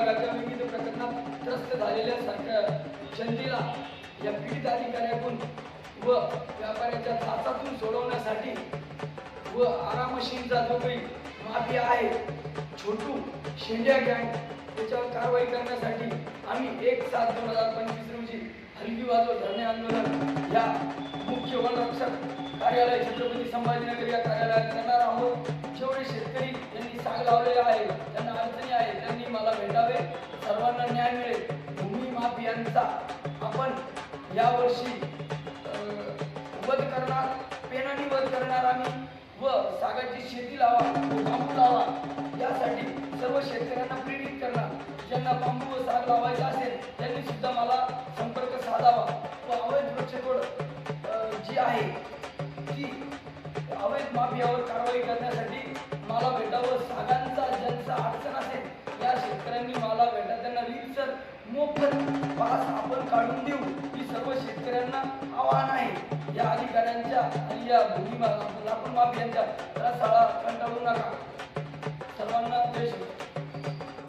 विभागाच्या विविध प्रकरणात त्रस्त झालेल्या सरकार जनतेला या पीडित अधिकाऱ्यातून व व्यापाऱ्याच्या तासातून सोडवण्यासाठी व आरामशींचा जो काही माफिया आहे. छोटू शेंड्या गँग त्याच्यावर कारवाई करण्यासाठी आम्ही एक सात दोन हजार पंचवीस रोजी हलकी बाजू धरणे आंदोलन या मुख्य वनरक्षक कार्यालय छत्रपती संभाजीनगर या कार्यालयात करणार आहोत. जेवढे शेतकरी यांनी साग लावलेले आहे त्यांना अडचणी आहे त्यांनी मला भेटावे सर्वांना न्याय मिळेल. भूमी माफियांचा आपण यावर्षी वध करणार पेनाने वध करणार आम्ही व सागाची शेती लावा व बांबू लावा. यासाठी सर्व शेतकऱ्यांना प्रेरित करणार. ज्यांना बांबू व साग लावायचा असेल त्यांनी सुद्धा मला संपर्क साधावा. व अवैध वृक्षतोड जी आहे ती अवैध माफियावर कारवाई करण्यासाठी मला भेटावं सागांना मोफत पास आपण काढून देऊ. ही सर्व शेतकऱ्यांना आव्हान आहे या अधिकाऱ्यांच्या आणि या भूमी मा- लाकूड माफियांच्या त्रासाला कंटाळू नका.